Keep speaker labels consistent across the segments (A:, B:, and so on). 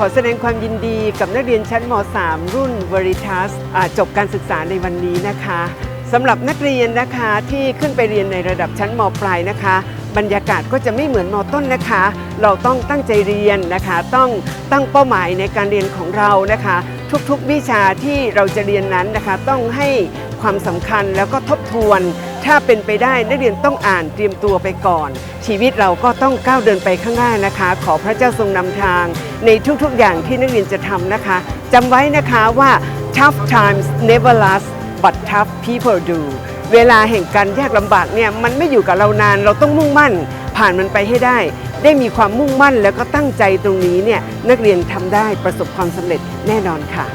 A: ขอแสดงความยินดีกับนักเรียนชั้นม .3 รุ่น Veritas จบการศึกษาในวันนี้นะคะสำหรับนักเรียนนะคะที่ขึ้นไปเรียนในระดับชั้นมปลายนะคะ บรรยากาศก็จะไม่เหมือนมต้นนะคะ เราต้องตั้งใจเรียนนะคะ ต้องตั้งเป้าหมายในการเรียนของเรานะคะ ทุกๆวิชาที่เราจะเรียนนั้นนะคะ ต้องให้ความสำคัญแล้วก็ทบทวน ถ้าเป็นไปได้นักเรียนต้องอ่านเตรียมตัวไปก่อน ชีวิตเราก็ต้องก้าวเดินไปข้างหน้านะคะ ขอพระเจ้าทรงนำทาง ในทุกๆอย่างที่นักเรียนจะทำนะคะจำไว้นะคะว่า tough times never last but tough people do เวลาแห่งการยากลำบากเนี่ยมันไม่อยู่กับเรานานเราต้องมุ่งมั่น ผ่านมันไปให้ได้ ได้มีความมุ่งมั่นแล้วก็ตั้งใจตรงนี้เนี่ยนักเรียนทำได้ประสบความสำเร็จแน่นอนค่ะ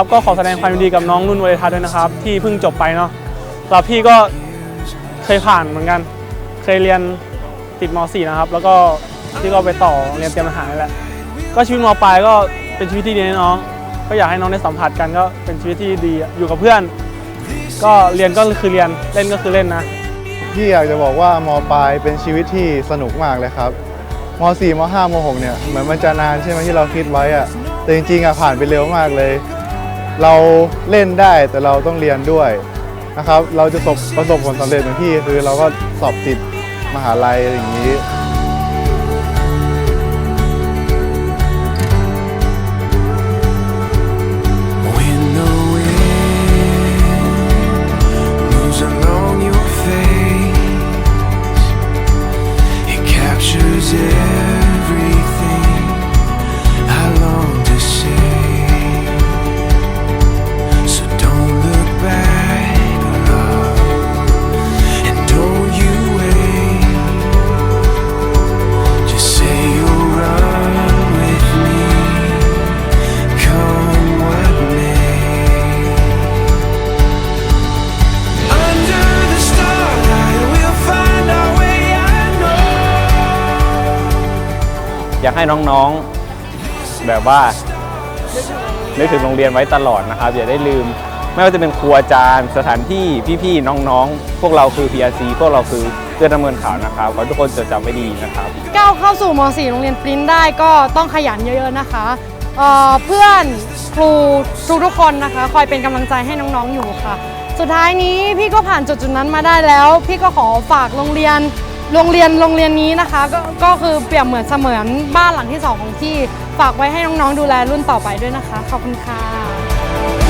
B: ครับก็ขอแสดงความยินดีกับน้องนุ่นวริทัศน์ด้วยนะครับ ที่เพิ่งจบไปเนาะแล้วพี่ก็เคยผ่านเหมือนกัน เคยเรียนติดม .4 นะครับ แล้วก็พี่ก็ไปต่อเรียนเตรียมทหารนี่แหละก็ชีวิตมปลายก็เป็นชีวิตที่ดีนะน้อง ก็อยากให้น้องได้สัมผัสกันก็เป็นชีวิตที่ดีอะอยู่กับเพื่อน ก็เรียนก็คือเรียนเล่นก็คือเล่นนะ
C: พี่อยากจะบอกว่ามปลายเป็นชีวิตที่สนุกมากเลยครับม .4 ม .5 ม .6 เนี่ยเหมือนมันจะนานใช่ไหมที่เราคิดไว้อะแต่จริงๆอะผ่านไปเร็วมากเลย เราเล่นได้แต่เราต้องเรียนด้วยนะครับ เราจะประสบผลสำเร็จอย่างที่คือเราก็สอบติดมหาลัยอย่างนี้
D: อยากให้น้องๆแบบว่านึกถึงโรงเรียนไว้ตลอดนะครับ อย่าได้ลืม ไม่ว่าจะเป็นครูอาจารย์สถานที่พี่ๆน้องๆ พวกเราคือ PRC พวกเราคือเพื่อนดำเนินข่าวนะครับขอให้ทุกคนจดจำไว้ดีนะครับ
E: ก้าวเข้าสู่ม .4 โรงเรียนปริ้นได้ก็ต้องขยันเยอะๆนะคะเอ่อเพื่อนครูทุกๆคนนะคะ คอยเป็นกำลังใจให้น้องๆอยู่ค่ะ สุดท้ายนี้พี่ก็ผ่านจุดจุดๆนั้นมาได้แล้ว พี่ก็ขอฝากโรงเรียน โรงเรียนโรงเรียนนี้นะคะก็ก็คือเปรียบเหมือนเสมือนบ้านหลังที่สองของพี่ฝากไว้ให้น้องๆดูแลรุ่นต่อไปด้วยนะคะ ขอบคุณค่ะ